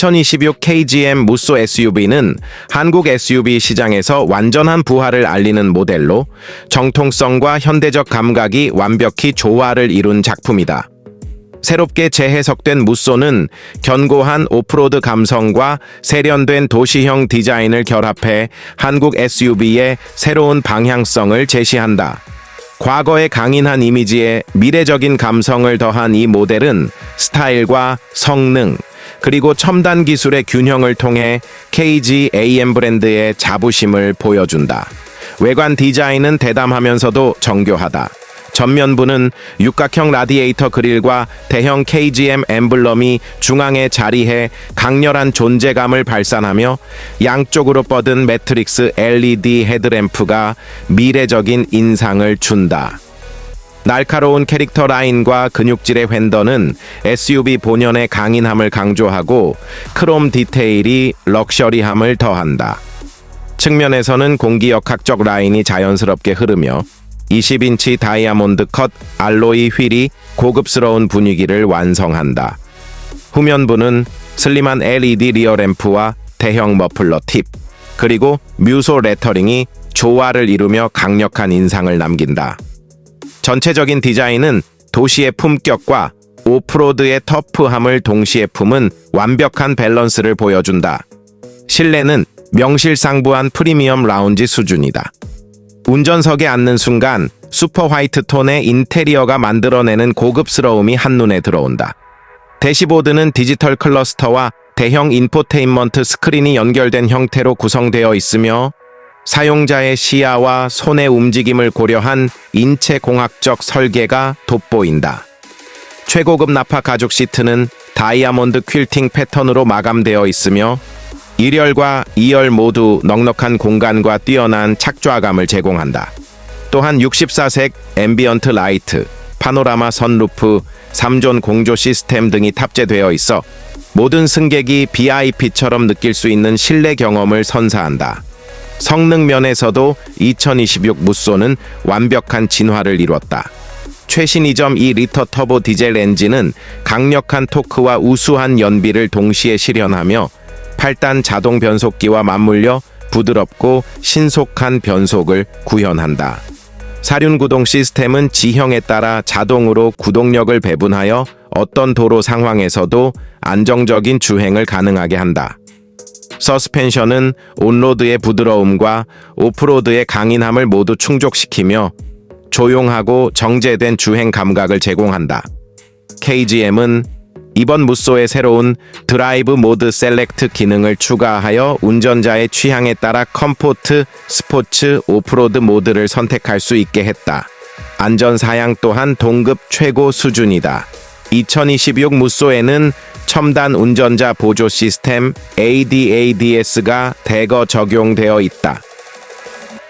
2026 KGM 무쏘 SUV는 한국 SUV 시장에서 완전한 부활을 알리는 모델로 정통성과 현대적 감각이 완벽히 조화를 이룬 작품이다. 새롭게 재해석된 무쏘는 견고한 오프로드 감성과 세련된 도시형 디자인을 결합해 한국 SUV의 새로운 방향성을 제시한다. 과거의 강인한 이미지에 미래적인 감성을 더한 이 모델은 스타일과 성능, 그리고 첨단 기술의 균형을 통해 KGAM 브랜드의 자부심을 보여준다. 외관 디자인은 대담하면서도 정교하다. 전면부는 육각형 라디에이터 그릴과 대형 KGM 엠블럼이 중앙에 자리해 강렬한 존재감을 발산하며 양쪽으로 뻗은 매트릭스 LED 헤드램프가 미래적인 인상을 준다. 날카로운 캐릭터 라인과 근육질의 휀더는 SUV 본연의 강인함을 강조하고 크롬 디테일이 럭셔리함을 더한다. 측면에서는 공기역학적 라인이 자연스럽게 흐르며 20인치 다이아몬드 컷 알로이 휠이 고급스러운 분위기를 완성한다. 후면부는 슬림한 LED 리어 램프와 대형 머플러 팁, 그리고 뮤소 레터링이 조화를 이루며 강력한 인상을 남긴다. 전체적인 디자인은 도시의 품격과 오프로드의 터프함을 동시에 품은 완벽한 밸런스를 보여준다. 실내는 명실상부한 프리미엄 라운지 수준이다. 운전석에 앉는 순간 슈퍼 화이트 톤의 인테리어가 만들어내는 고급스러움이 한눈에 들어온다. 대시보드는 디지털 클러스터와 대형 인포테인먼트 스크린이 연결된 형태로 구성되어 있으며 사용자의 시야와 손의 움직임을 고려한 인체 공학적 설계가 돋보인다. 최고급 나파 가죽 시트는 다이아몬드 퀼팅 패턴으로 마감되어 있으며 1열과 2열 모두 넉넉한 공간과 뛰어난 착좌감을 제공한다. 또한 64색 앰비언트 라이트, 파노라마 선루프, 3존 공조 시스템 등이 탑재되어 있어 모든 승객이 VIP처럼 느낄 수 있는 실내 경험을 선사한다. 성능 면에서도 2026 무쏘는 완벽한 진화를 이뤘다. 최신 2.2 리터 터보 디젤 엔진은 강력한 토크와 우수한 연비를 동시에 실현하며 8단 자동 변속기와 맞물려 부드럽고 신속한 변속을 구현한다. 사륜 구동 시스템은 지형에 따라 자동으로 구동력을 배분하여 어떤 도로 상황에서도 안정적인 주행을 가능하게 한다. 서스펜션은 온로드의 부드러움과 오프로드의 강인함을 모두 충족시키며 조용하고 정제된 주행 감각을 제공한다. KGM은 이번 무쏘의 새로운 드라이브 모드 셀렉트 기능을 추가하여 운전자의 취향에 따라 컴포트, 스포츠, 오프로드 모드를 선택할 수 있게 했다. 안전 사양 또한 동급 최고 수준이다. 2026 무쏘에는 첨단 운전자 보조 시스템 ADADS가 대거 적용되어 있다.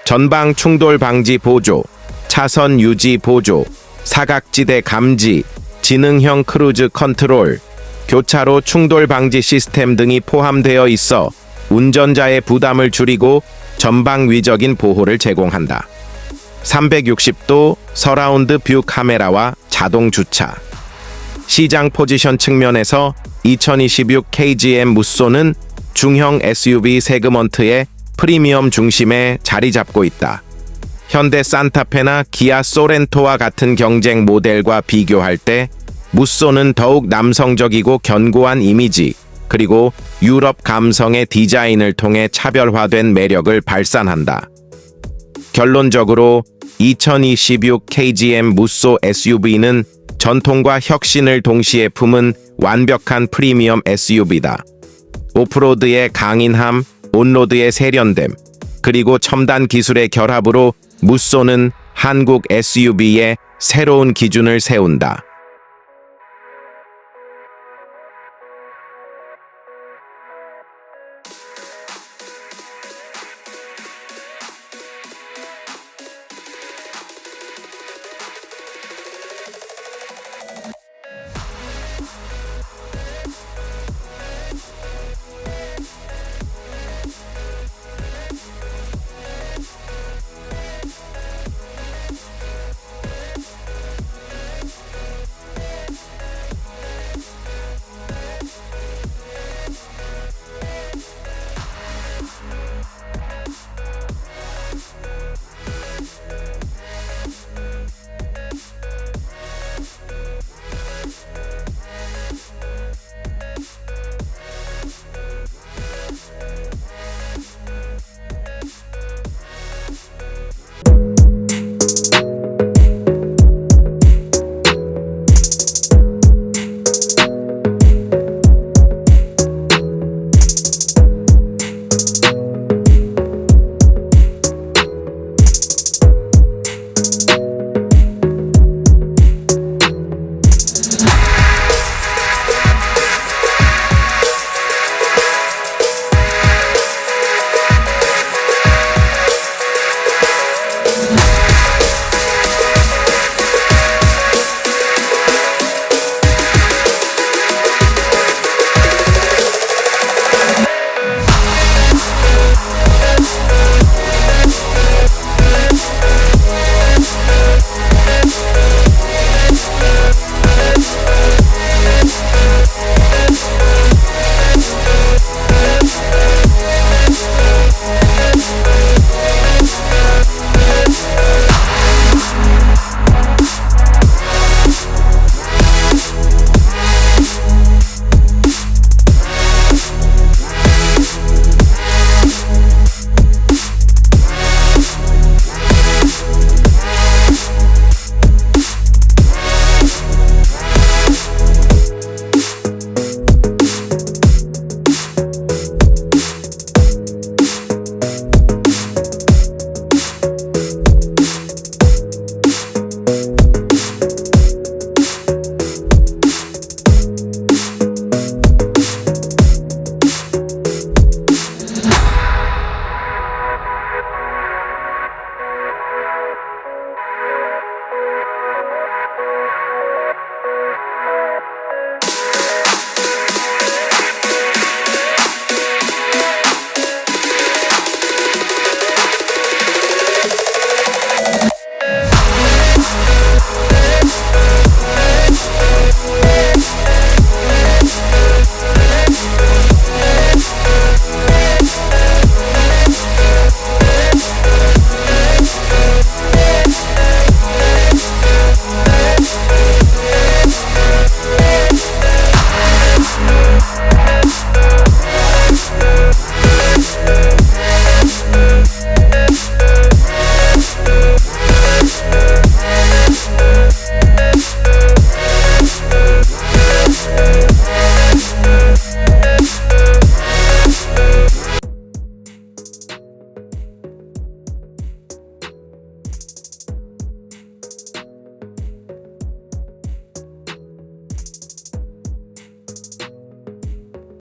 전방 충돌 방지 보조, 차선 유지 보조, 사각지대 감지, 지능형 크루즈 컨트롤, 교차로 충돌 방지 시스템 등이 포함되어 있어 운전자의 부담을 줄이고 전방위적인 보호를 제공한다. 360도 서라운드 뷰 카메라와 자동 주차. 시장 포지션 측면에서 2026 KGM 무쏘는 중형 SUV 세그먼트의 프리미엄 중심에 자리 잡고 있다. 현대 산타페나 기아 소렌토와 같은 경쟁 모델과 비교할 때 무쏘는 더욱 남성적이고 견고한 이미지, 그리고 유럽 감성의 디자인을 통해 차별화된 매력을 발산한다. 결론적으로 2026 KGM 무쏘 SUV는 전통과 혁신을 동시에 품은 완벽한 프리미엄 SUV다. 오프로드의 강인함, 온로드의 세련됨, 그리고 첨단 기술의 결합으로 무쏘는 한국 SUV의 새로운 기준을 세운다.